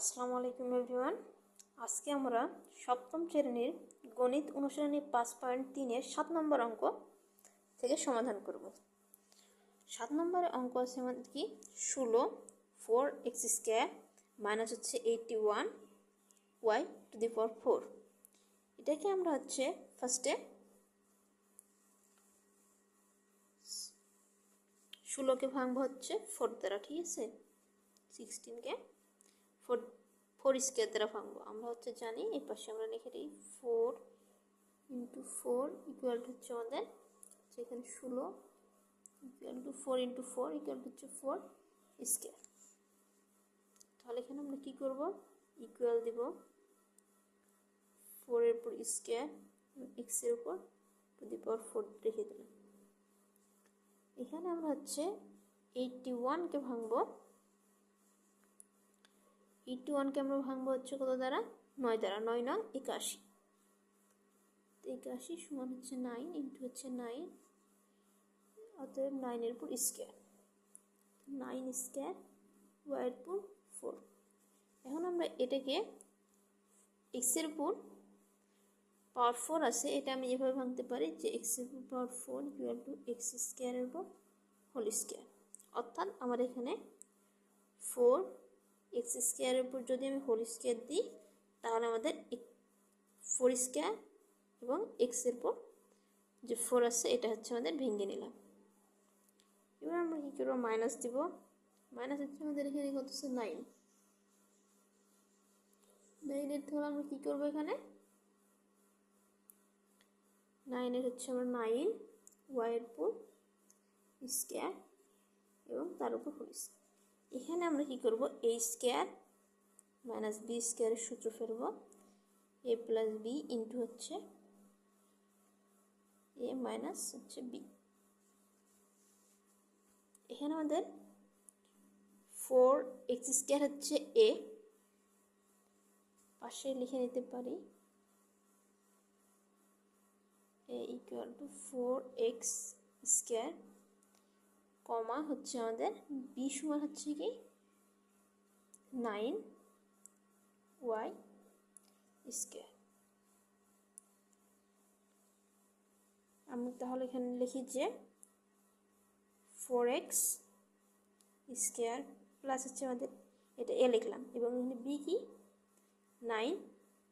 আসসালামু আলাইকুম এভরিওয়ান। আজকে আমরা সপ্তম শ্রেণির গণিত অনুশীলনী পাঁচ পয়েন্ট তিনের সাত নম্বর অঙ্ক থেকে সমাধান করব। সাত নম্বরের অঙ্ক আছে আমাদের কি? ষোলো ফোর এক্স স্কোয়ার মাইনাস হচ্ছে eighty one y to the power four এটাকে আমরা হচ্ছে ফার্স্টে ষোলোকে ভাঙবো হচ্ছে ফোর দ্বারা, ঠিক আছে? সিক্সটিনকে ফোর ফোর স্কোয়ার দ্বারা ভাঙবো। আমরা হচ্ছে জানি, এই পাশে আমরা লিখে দিই, four into four equal to হচ্ছে আমাদের যেখানে ষোলো equal to four into four equal to হচ্ছে ফোর স্কোয়ার তাহলে এখানে আমরা কী করব? ইকুয়াল দিব ফোরের উপর স্কোয়ার এক্সের উপর টু দি পাওয়ার ফোর রেখে দিলাম। এখানে আমরা হচ্ছে এইটটি ওয়ানকে ভাঙবো। এইটটি ওয়ানকে আমরা ভাঙবো হচ্ছে কত দ্বারা? নয় দ্বারা, নয় নয় একাশি। একাশি সমান হচ্ছে নাইন ইন্টু হচ্ছে নাইন অতএব নাইনের উপর স্কোয়ার নাইন স্কোয়ার ওয়াইয়ের উপর ফোর এখন আমরা এটাকে এক্সের উপর পাওয়ার ফোর আছে, এটা আমি এভাবে ভাঙতে পারি যে এক্সের উপর power four equal to x স্কোয়ারের উপর হোল স্কোয়ার অর্থাৎ আমার এখানে ফোর এক্স স্কোয়ারের উপর যদি আমি হোল স্কোয়ার দিই, তাহলে আমাদের ফোর স্কোয়ার এবং এক্সের উপর যে ফোর আছে, এটা হচ্ছে আমাদের ভেঙে নিলাম। এবার আমরা কী করব? মাইনাস দিব। মাইনাস হচ্ছে আমাদের এখানে কত হচ্ছে নাইন নাইনের তাহলে আমরা কী করব এখানে? নাইনের হচ্ছে আমরা নাইন ওয়াইয়ের উপর স্কোয়ার এবং তার উপর হোল স্কোয়ার এখানে আমরা কি করব? এ স্কোয়ার মাইনাস বি স্কোয়ারের সূত্র ফেলব। এ প্লাস বি ইন্টু হচ্ছে এ মাইনাস হচ্ছে বি এখানে আমাদের ফোর এক্স স্কোয়ার হচ্ছে এ পাশে লিখে নিতে পারি। A equal to four x square কমা হচ্ছে আমাদের বি সমান হচ্ছে কি নাইন ওয়াই স্কোয়ার। আমি তাহলে এখানে লিখি যে ফোর এক্স স্কোয়ার প্লাস হচ্ছে আমাদের এটা এ লিখলাম। এবং এখানে বি কি? নাইন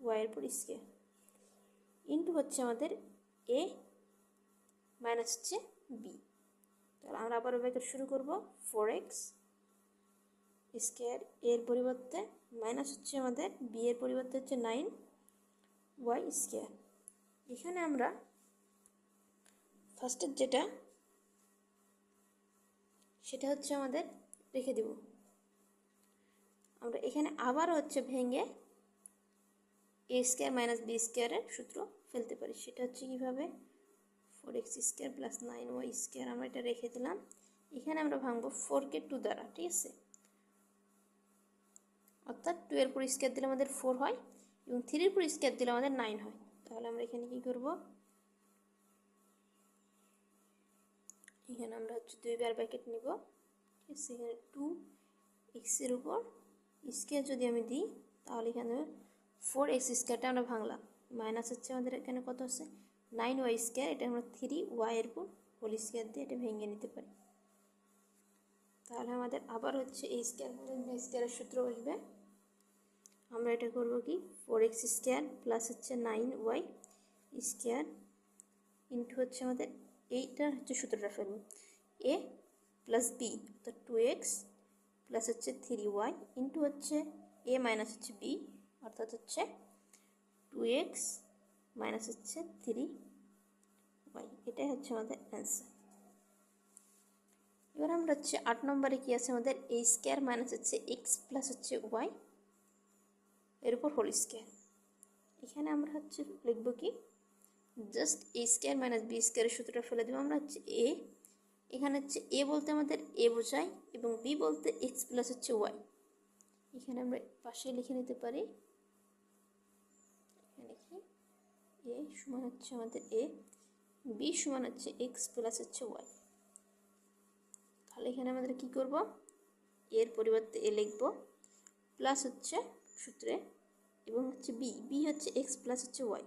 ওয়াইয়ের পর স্কোয়ার। ইন্টু হচ্ছে আমাদের এ মাইনাস হচ্ছে বি। তাহলে আমরা আবার ব্যাকেট শুরু করব। ফোর এক্স স্কোয়ার এর পরিবর্তে মাইনাস হচ্ছে আমাদের বি এর পরিবর্তে হচ্ছে নাইন ওয়াই স্কোয়ার এখানে আমরা ফার্স্টের যেটা, সেটা হচ্ছে আমাদের রেখে দেব। আমরা এখানে আবার হচ্ছে ভেঙে এ স্কোয়ার মাইনাস বি স্কোয়ারের সূত্র ফেলতে পারি। সেটা হচ্ছে কীভাবে? Four x square plus nine y square আমরা এটা রেখে দিলাম। এখানে আমরা ভাঙবো ফোরকে টু দ্বারা, ঠিক আছে? অর্থাৎ টু এর পর স্কোয়ার দিলে আমাদের ফোর হয় এবং থ্রির পর স্কোয়ার দিলে আমাদের নাইন হয়। তাহলে আমরা এখানে কী করব? এখানে আমরা হচ্ছে দুইবার ব্যাকেট নিব, ঠিক আছে? এখানে টু এক্সের উপর স্কোয়ার যদি আমি দিই, তাহলে এখানে ফোর এক্স স্কোয়ারটা আমরা ভাঙলাম। মাইনাস হচ্ছে আমাদের এখানে কত আছে? নাইন ওয়াই স্কোয়ার, এটা আমরা থ্রি ওয়াইয়ের উপর হোল স্কোয়ার দিয়ে এটা ভেঙে নিতে পারি। তাহলে আমাদের আবার হচ্ছে এই স্কোয়ার স্কোয়ারের সূত্র বসবে। আমরা এটা করব কি? ফোর এক্স স্কোয়ার প্লাস হচ্ছে নাইন ওয়াই স্কোয়ার ইন্টু হচ্ছে আমাদের এইটার হচ্ছে সূত্রটা ফেলব। এ প্লাস বি অর্থাৎ টু এক্স প্লাস হচ্ছে থ্রি ওয়াই ইন্টু হচ্ছে এ মাইনাস হচ্ছে বি অর্থাৎ হচ্ছে টু এক্স মাইনাস হচ্ছে থ্রি ওয়াই এটাই হচ্ছে আমাদের অ্যান্সার এবার আমরা হচ্ছে আট নম্বরে কী আছে আমাদের? এ স্কোয়ার মাইনাস হচ্ছে এক্স প্লাস হচ্ছে ওয়াই এর উপর হোল স্কোয়ার এখানে আমরা হচ্ছে লিখব কি? Just A square minus B স্কোয়ারের সূত্রটা ফেলে দেবো। আমরা হচ্ছে এ এখানে হচ্ছে এ বলতে আমাদের এ বোঝায় এবং বি বলতে এক্স প্লাস হচ্ছে ওয়াই এখানে আমরা পাশে লিখে নিতে পারি এখানে কি এ সমান হচ্ছে আমাদের এ, বি সমান হচ্ছে এক্স প্লাস হচ্ছে ওয়াই। তাহলে এখানে আমাদের কি করব? এর পরিবর্তে এ লিখব, প্লাস হচ্ছে সূত্রে, এবং হচ্ছে বি বি হচ্ছে এক্স প্লাস হচ্ছে ওয়াই।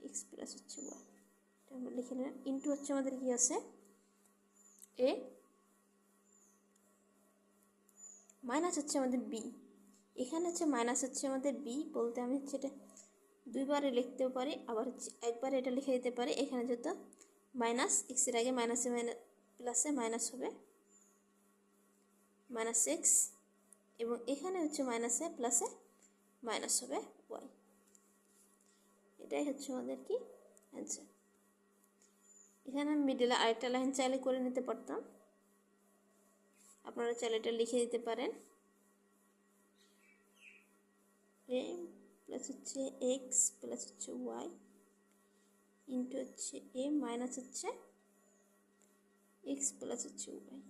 এক্স প্লাস হচ্ছে ওয়াই। আমরা লিখে নিলাম। ইন্টু হচ্ছে আমাদের কি আছে? এ মাইনাস হচ্ছে আমাদের বি। এখানে হচ্ছে মাইনাস হচ্ছে আমাদের বি বলতে আমি হচ্ছে এটা দুইবারে লিখতেও পারি, আবার একবার এটা লিখে দিতে পারি। এখানে যত মাইনাস এক্সের আগে মাইনাসে মাইনাস প্লাসে মাইনাস হবে। মাইনাস এক্স এবং এখানে হচ্ছে মাইনাসে প্লাসে মাইনাস হবে ওয়াই এটাই হচ্ছে আমাদের কি অ্যান্সার এখানে আমি মিডিলে আরেকটা লাইন চাইলে করে নিতে পারতাম। আপনারা চাইলে এটা লিখে দিতে পারেন। প্লাস হচ্ছে এক্স প্লাস হচ্ছে ওয়াই ইন্টু হচ্ছে এ মাইনাস হচ্ছে এক্স প্লাস হচ্ছে ওয়াই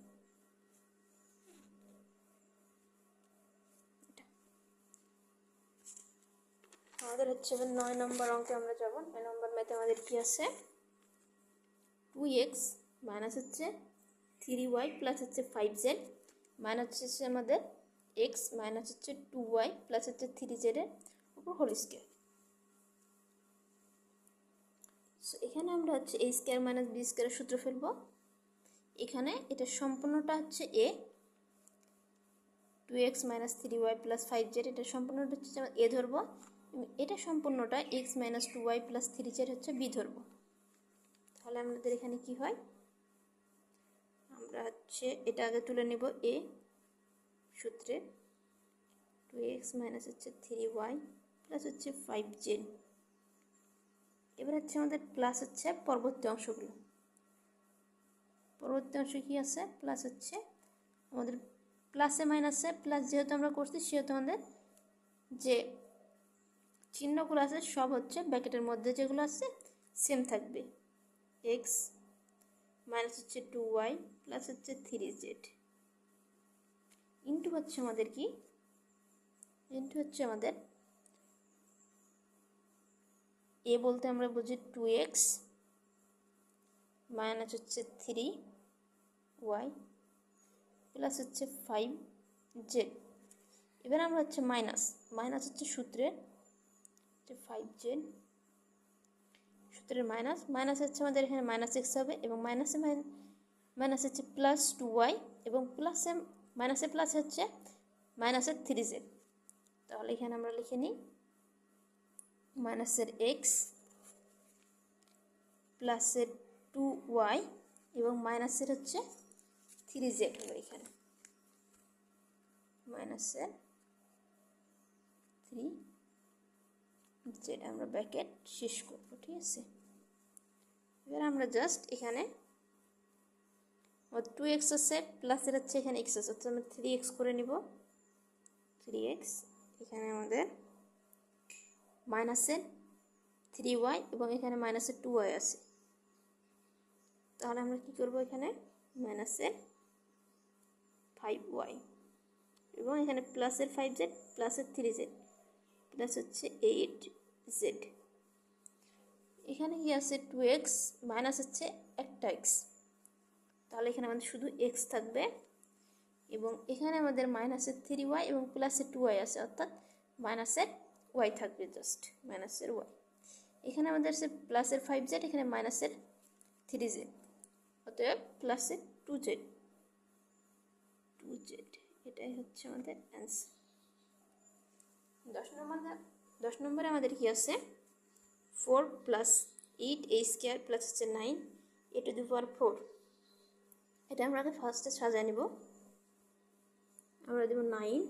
আমাদের হচ্ছে এবার নয় নম্বর অঙ্কে আমরা যাব। নয় নম্বর ম্যাথে আমাদের কি আছে? টু এক্স মাইনাস হচ্ছে থ্রি ওয়াই প্লাস হচ্ছে ফাইভ জেড মাইনাস হচ্ছে আমাদের এক্স মাইনাস হচ্ছে টু ওয়াই প্লাস হচ্ছে থ্রি জেডের উপর হোল স্কোয়ার সো এখানে আমরা হচ্ছে এ স্কোয়ার মাইনাস বি স্কোয়ারের সূত্র ফেলব। এখানে এটা সম্পূর্ণটা হচ্ছে A two x minus three y plus five z এটা সম্পূর্ণটা হচ্ছে এ ধরবো এটা সম্পূর্ণটা x minus two y plus three z হচ্ছে বি ধরবো। তাহলে আমাদের এখানে কি হয়? আমরা হচ্ছে এটা আগে তুলে নেব এ সূত্রে টু এক্স মাইনাস হচ্ছে থ্রি ওয়াই প্লাস হচ্ছে ফাইভ জেড এবার হচ্ছে আমাদের প্লাস হচ্ছে পরবর্তী অংশগুলো। পরবর্তী অংশ কী আছে? প্লাস হচ্ছে আমাদের প্লাসে মাইনাসে প্লাস যেহেতু আমরা করছি, সেহেতু আমাদের যে চিহ্নগুলো আছে, সব হচ্ছে ব্যাকেটের মধ্যে যেগুলো আছে সেম থাকবে। এক্স মাইনাস হচ্ছে টু ওয়াই প্লাস হচ্ছে থ্রি জেড ইন্টু হচ্ছে আমাদের কি? ইন্টু হচ্ছে আমাদের এ বলতে আমরা বুঝি টু এক্স মাইনাস হচ্ছে থ্রি ওয়াই প্লাস হচ্ছে ফাইভ জেড এবার আমরা হচ্ছে মাইনাস মাইনাস হচ্ছে সূত্রের, হচ্ছে ফাইভ জেড সূত্রের মাইনাস মাইনাস হচ্ছে আমাদের এখানে মাইনাস এক্স হবে এবং মাইনাসে মাইনাস হচ্ছে প্লাস টু ওয়াই এবং প্লাসে মাইনাসে প্লাস হচ্ছে মাইনাসের থ্রি জেড তাহলে এখানে আমরা লিখে নিই মাইনাসের এক্স প্লাসের টু ওয়াই এবং মাইনাসের হচ্ছে থ্রি জেড হবে এখানে। মাইনাসের থ্রি জেড আমরা ব্যাকেট শেষ করব, ঠিক আছে? এবার আমরা জাস্ট এখানে টু এক্স আছে প্লাসের হচ্ছে এখানে এক্স আছে, অর্থাৎ আমরা থ্রি এক্স করে নিব। থ্রি এক্স এখানে আমাদের মাইনাসের থ্রি ওয়াই এবং এখানে মাইনাসের টু ওয়াই আছে। তাহলে আমরা কি করব এখানে? মাইনাসের ফাইভ ওয়াই এবং এখানে প্লাসের ফাইভ জেড প্লাসের থ্রি জেড প্লাস হচ্ছে এইট জেড এখানে কি আছে? টু এক্স মাইনাস হচ্ছে একটা এক্স। তাহলে এখানে আমাদের শুধু এক্স থাকবে এবং এখানে আমাদের মাইনাসের থ্রি ওয়াই এবং প্লাসের টু ওয়াই আছে, অর্থাৎ মাইনাসের ওয়াই থাকবে জাস্ট মাইনাসের ওয়াই এখানে আমাদের আছে প্লাসের ফাইভ জেড এখানে মাইনাসের থ্রি জেড অতএব প্লাসের টু জেড টু জেড এটাই হচ্ছে আমাদের অ্যান্সার দশ নম্বর দশ নম্বরে আমাদের কি আছে? Four plus eight A square plus হচ্ছে nine A to the power four এটা আমরা আগে ফার্স্টে সাজায় নেব। আমরা দেব nine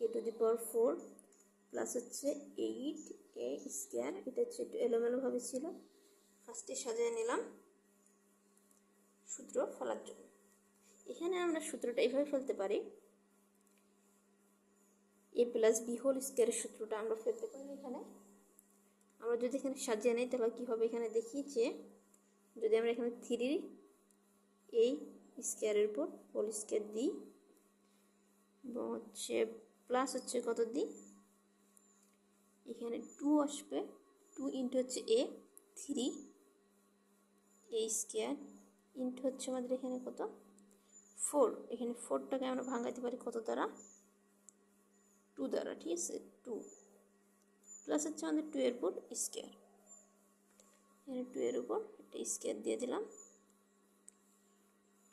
A to the power four plus হচ্ছে এইট এ স্কোয়ার এটা হচ্ছে একটু এলোমেলোভাবে ছিল। ফার্স্টে সাজিয়ে নিলাম সূত্র ফলার জন্য। এখানে আমরা সূত্রটা এইভাবে ফেলতে পারি। এ প্লাস বি হোল স্কোয়ারের সূত্রটা আমরা ফেলতে পারি এখানে। আমরা যদি এখানে সাজিয়ে নিই, তাহলে কী হবে? এখানে দেখি যে যদি আমরা এখানে থ্রি এই স্কোয়ারের উপর হোল স্কোয়ার দিই এবং হচ্ছে প্লাস হচ্ছে কত দিই এখানে টু আসবে। টু ইন্টু হচ্ছে A, three, A square. Into হচ্ছে আমাদের এখানে কত? ফোর। এখানে ফোরটাকে আমরা ভাঙাইতে পারি কত দ্বারা? টু দ্বারা, ঠিক আছে? টু। প্লাস হচ্ছে আমাদের টু এর উপর স্কোয়ার। এখানে টু এর উপর একটা স্কোয়ার দিয়ে দিলাম।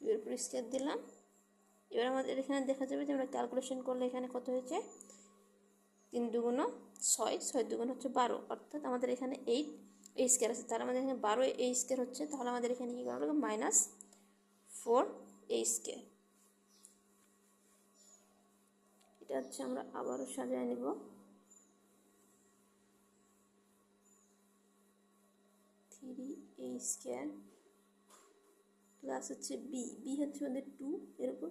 টু এর উপর স্কোয়ার দিলাম। এবার আমাদের এখানে দেখা যাবে যে আমরা ক্যালকুলেশন করলে এখানে কত হয়েছে? তিন দুগুণ ছয় ছয় দুগুণ হচ্ছে বারো, অর্থাৎ আমাদের এখানে এইট এই স্কোয়ার আছে। তাহলে আমাদের এখানে বারো এই স্কোয়ার হচ্ছে, তাহলে আমাদের এখানে কী করা লাগবে মাইনাস ফোর এই স্কোয়ার এটা হচ্ছে আমরা আবারও সাজিয়ে নিব। থ্রি এই স্কোয়ার প্লাস হচ্ছে বি বি হচ্ছে আমাদের টু এর উপর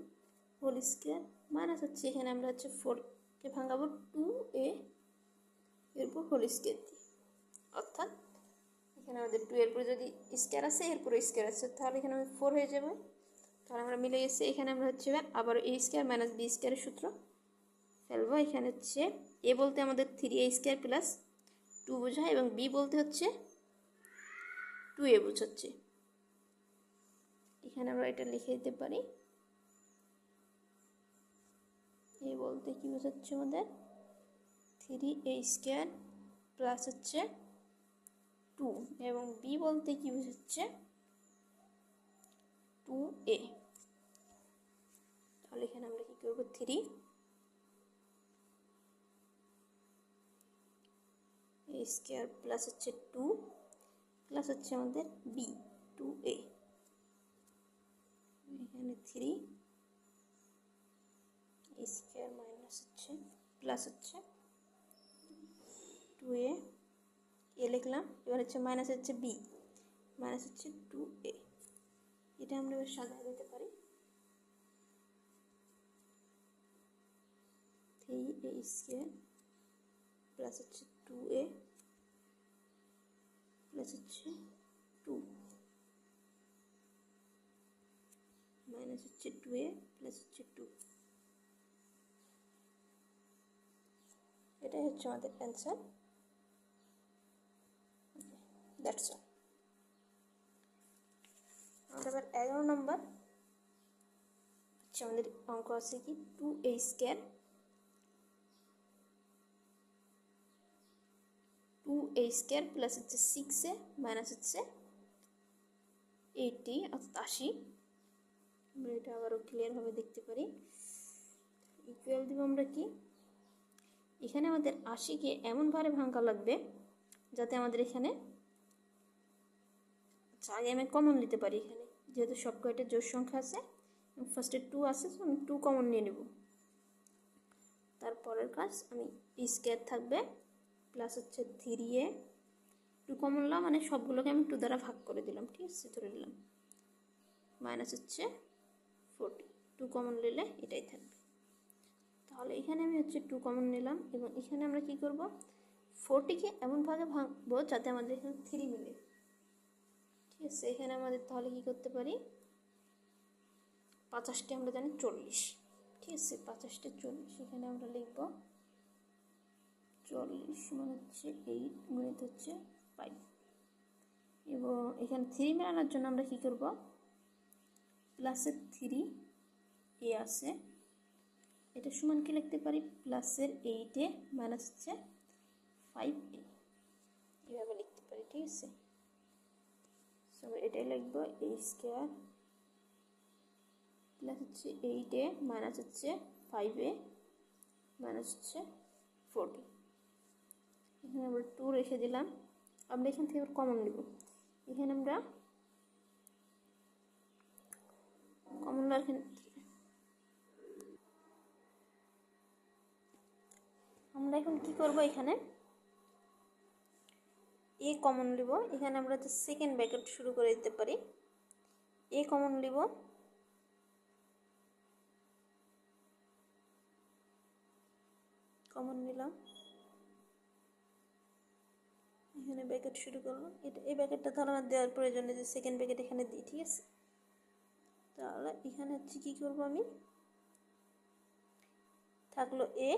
হোল স্কোয়ার মাইনাস হচ্ছে এখানে আমরা হচ্ছে ফোরকে ভাঙাবো। টু এ এর উপর হোল স্কোয়ার দিই অর্থাৎ এখানে আমাদের টু এর উপরে যদি স্কোয়ার আছে, এরপরে স্কোয়ার আছে, তাহলে এখানে ফোর হয়ে যাবে। তাহলে আমরা মিলে গেছি, এখানে আমরা হচ্ছে আবার এ স্কোয়ার মাইনাস বি স্কোয়ারের সূত্র ফেলব। এখানে হচ্ছে এ বলতে আমাদের three A square plus two বোঝায় এবং বি বলতে হচ্ছে টু এ বোঝাচ্ছে। এখানে আমরা এটা লিখে দিতে পারি। এ বলতে কি বোঝাচ্ছে আমাদের? থ্রি এ স্কোয়ার প্লাস হচ্ছে টু এবং বি বলতে কি বোঝাচ্ছে? Two A. তাহলে এখানে আমরা কি করব? থ্রি। এ স্কোয়ার প্লাস হচ্ছে টু, প্লাস হচ্ছে আমাদের বি, টু এ। এখানে থ্রি স্কোয়ার মাইনাস হচ্ছে, প্লাস হচ্ছে টু এ এ লিখলাম। এবার হচ্ছে মাইনাস হচ্ছে বি মাইনাস হচ্ছে টু এ এটা আমরা এবার সাজিয়ে দিতে পারি। থ্রি এ প্লাস হচ্ছে টু এ প্লাস হচ্ছে টু মাইনাস হচ্ছে টু এ প্লাস হচ্ছে টু এটাই হচ্ছে আমাদের অ্যান্সার দ্যাটস অল আমাদের এগারো নম্বর হচ্ছে আমাদের অঙ্ক আছে কি two A square two A square plus হচ্ছে সিক্স এ মাইনাস হচ্ছে এইটি অর্থাৎ আশি। আমরা এটা আবারও ক্লিয়ারভাবে দেখতে পারি। ইকুয়াল দিব আমরা কি? এখানে আমাদের আশিকে এমনভাবে ভাঙা লাগবে যাতে আমাদের এখানে আচ্ছা আগে আমি কমন নিতে পারি এখানে। যেহেতু সব কয়টা জোর সংখ্যা আছে ফার্স্টে টু আছে, তো আমি টু কমন নিয়ে নেব। তারপরের কাজ আমি স্কোয়ার থাকবে প্লাস হচ্ছে থ্রি এ টু কমন নিলাম মানে সবগুলোকে আমি টু দ্বারা ভাগ করে দিলাম, ঠিক আছে? ধরে নিলাম। মাইনাস হচ্ছে ফোরটি টু কমন নিলে এটাই থাকবে। তাহলে এখানে আমি হচ্ছে টু কমন নিলাম, এবং এখানে আমরা কি করব? ফোরটিকে এমনভাবে ভাঙবো যাতে আমাদের এখানে থ্রি মিলে। ঠিক আছে এখানে আমাদের তাহলে কি করতে পারি? পঁচাশটি আমরা জানি চল্লিশ। ঠিক আছে, পাঁচাশটি চল্লিশ, এখানে আমরা লিখব চল্লিশ মানে হচ্ছে এইট গুণিত হচ্ছে ফাইভ এবং এখানে থ্রি মেলানোর জন্য আমরা কী করব? প্লাসের থ্রি এ আছে, এটা সমান কি লিখতে পারি? প্লাসের এইটে মাইনাস হচ্ছে ফাইভ এ। এভাবে লিখতে পারি, ঠিক আছে? সো এটাই লিখব এই স্কোয়ার প্লাস হচ্ছে এইটে মাইনাস হচ্ছে ফাইভ এ মাইনাস হচ্ছে ফোরটি এখানে আমরা টু রেখে দিলাম, আমরা এখান থেকে কমন নেব। এখানে আমরা কমন ক্ষেত্রে আমরা এখন কি করব এখানে? এ কমন নিব এখানে আমরা হচ্ছে সেকেন্ড ব্র্যাকেট শুরু করে দিতে পারি। এ কমন নিব কমন নিলাম। এখানে ব্যাকেট শুরু করলাম এটা এই ব্যাকেটটা তাহলে আমার দেওয়ার প্রয়োজন যে সেকেন্ড ব্যাকেট এখানে দিই, ঠিক আছে? তাহলে এখানে হচ্ছে কী করব আমি? থাকল এ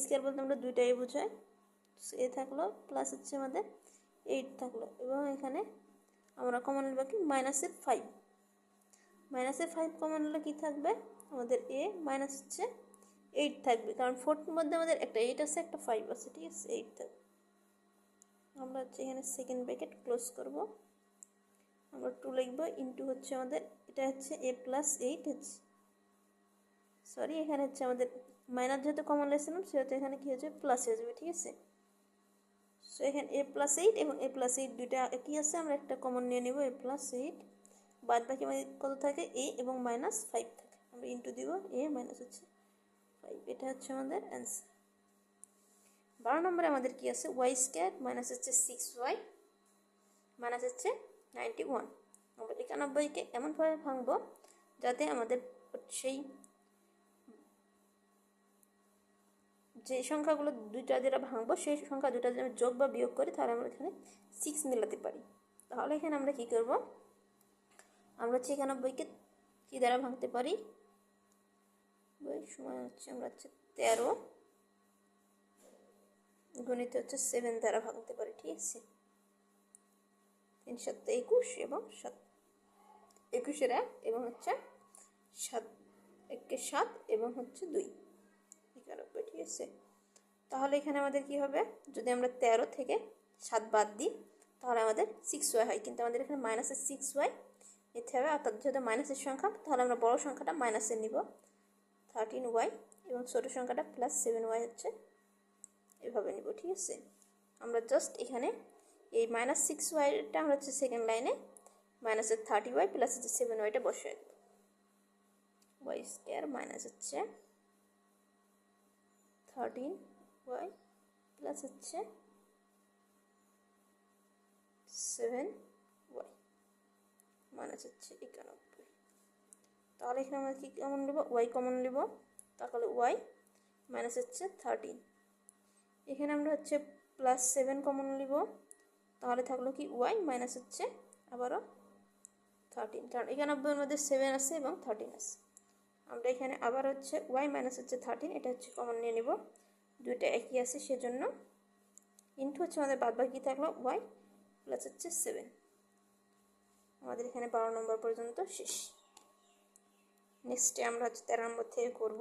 স্কোয়ার বলতে আমরা দুইটাই বোঝাই। এ থাকল প্লাস হচ্ছে আমাদের এইট থাকল। এবং এখানে আমরা কমন নেব কি? মাইনাসের ফাইভ মাইনাসের ফাইভ কমন হলে কী থাকবে? আমাদের এ মাইনাস হচ্ছে এইট থাকবে। কারণ ফোরটির মধ্যে আমাদের একটা এইট আছে, একটা ফাইভ আছে, ঠিক আছে? এইট থাকবে। আমরা হচ্ছে এখানে সেকেন্ড ব্র্যাকেট ক্লোজ করব। আমরা টু লিখব ইন্টু হচ্ছে আমাদের, এটা হচ্ছে এ প্লাস এইট হচ্ছে। সরি এখানে হচ্ছে আমাদের মাইনাস যেহেতু কমন লেছিলাম সেহেতু এখানে কী হচ্ছে প্লাস হয়ে যাবে, ঠিক আছে? সো এখানে এ প্লাস এইট এবং এ প্লাস এইট দুইটা একই আছে, আমরা একটা কমন নিয়ে নেব এ প্লাস এইট বাদ বাকি আমাদের কত থাকে? এ এবং মাইনাস ফাইভ থাকে। আমরা ইন্টু দিব এ মাইনাস হচ্ছে ফাইভ এটা হচ্ছে আমাদের অ্যান্সার বারো নম্বরে আমাদের কি আছে? ওয়াই স্কোয়ার মাইনাস হচ্ছে সিক্স ওয়াই মাইনাস হচ্ছে নাইনটি ওয়ান আমরা একানব্বইকে এমনভাবে ভাঙবো যাতে আমাদের সেই যে সংখ্যাগুলো দুইটা যেটা ভাঙবো, সেই সংখ্যা দুটা যদি যোগ বা বিয়োগ করি, তাহলে আমরা এখানে সিক্স মেলাতে পারি। তাহলে এখানে আমরা কি করব? আমরা হচ্ছে একানব্বইকে কী দ্বারা ভাঙতে পারি? সময় হচ্ছে আমরা হচ্ছে তেরো গণিত হচ্ছে সেভেন দ্বারা ভাঙতে পারি, ঠিক আছে? তিন সাত একুশ এবং সাত, একুশের এক এবং হচ্ছে সাত, একে সাত এবং হচ্ছে দুই। ঠিক আছে তাহলে এখানে আমাদের কি হবে? যদি আমরা তেরো থেকে সাত বাদ দিই, তাহলে আমাদের সিক্স ওয়াই হয়। কিন্তু আমাদের এখানে মাইনাসের সিক্স ওয়াই নিতে হবে। অর্থাৎ যেহেতু মাইনাসের সংখ্যা, তাহলে আমরা বড় সংখ্যাটা মাইনাসের নিব। থার্টিন ওয়াই এবং ছোটো সংখ্যাটা প্লাস সেভেন ওয়াই হচ্ছে এভাবে নিব, ঠিক আছে? আমরা জাস্ট এখানে এই মাইনাস সিক্স ওয়াইটা আমরা হচ্ছে সেকেন্ড লাইনে মাইনাসের থার্টি ওয়াই প্লাস হচ্ছে সেভেন ওয়াইটা বসিয়ে দেব। ওয়াই স্কোয়ার মাইনাস হচ্ছে থার্টিন ওয়াই প্লাস হচ্ছে সেভেন ওয়াই মাইনাস হচ্ছে একানব্বই। তাহলে এখানে আমরা কী কমন নেব ওয়াই কমন নেব তাহলে ওয়াই মাইনাস হচ্ছে থার্টিন এখানে আমরা হচ্ছে প্লাস সেভেন কমন নিব তাহলে থাকল কি? ওয়াই মাইনাস হচ্ছে আবারও থার্টিন কারণ একানব্বইয়ের মধ্যে সেভেন আছে এবং থার্টিন আছে। আমরা এখানে আবার হচ্ছে ওয়াই মাইনাস হচ্ছে থার্টিন এটা হচ্ছে কমন নিয়ে নেব। দুইটা একই আছে, সেজন্য ইন্টু হচ্ছে আমাদের বাদ বাকি থাকল ওয়াই প্লাস হচ্ছে সেভেন আমাদের এখানে বারো নম্বর পর্যন্ত শেষ। নেক্সটে আমরা হচ্ছে তেরো নম্বর থেকে করব।